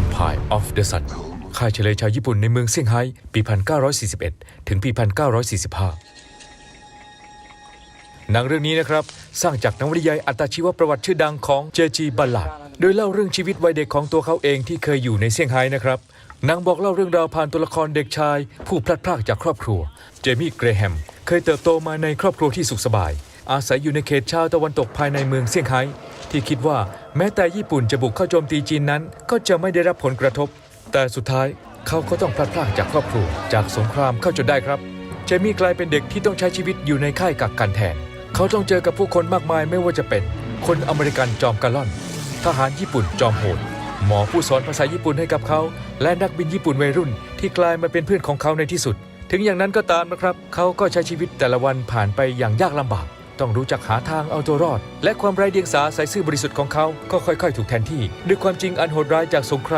Empire of the Sun ค่ายเฉลยชาวญี่ปุ่นในเมืองเซี่ยงไฮ้ปี 1941 ถึงปี 1945 หนังเรื่องนี้นะครับ สร้างจากนวนิยายอัตชีวประวัติชื่อดังของเจจีบัลลาดโดยเล่าเรื่องชีวิตวัยเด็กของตัวเขาเองที่เคยอยู่ในเซี่ยงไฮ้นะครับนังบอกเล่าเรื่องราวผ่านตัวละครเด็กชาย ผู้พลัดพรากจากครอบครัว เจมี่เกรแฮม เคยเติบโตมาในครอบครัวที่สุขสบาย อาศัยอยู่ในเขตชาวตะวันตกภายในเมืองเซี่ยงไฮ้ที่คิดว่าแม้แต่ญี่ปุ่นจะบุกเข้าโจมตีจีนนั้น ก็จะไม่ได้รับผลกระทบ แต่สุดท้ายเขาก็ต้องพลัดพรากจากครอบครัวจากสงครามเข้าจนได้ครับ เจมี่กลายเป็นเด็กที่ต้องใช้ชีวิตอยู่ในค่ายกักกันแทน เขาต้องเจอกับผู้คนมากมายไม่ว่าจะเป็น คนอเมริกันจอมกะล่อน ทหารญี่ปุ่นจอมโหดหมอผู้สอนภาษาญี่ปุ่นให้กับเขา และนักบินญี่ปุ่นวัยรุ่น ที่กลายมาเป็นเพื่อนของเขาในที่สุด ถึงอย่างนั้นก็ตามนะครับ เขาก็ใช้ชีวิตแต่ละวันผ่านไปอย่างยากลำบาก ต้องรู้จักหาทางเอาตัวรอด และความไร้เดียงสาใสซื่อบริสุทธิ์ของเขาก็ค่อย ๆ ถูกแทนที่ด้วยความจริงอันโหดร้ายจากสงคราม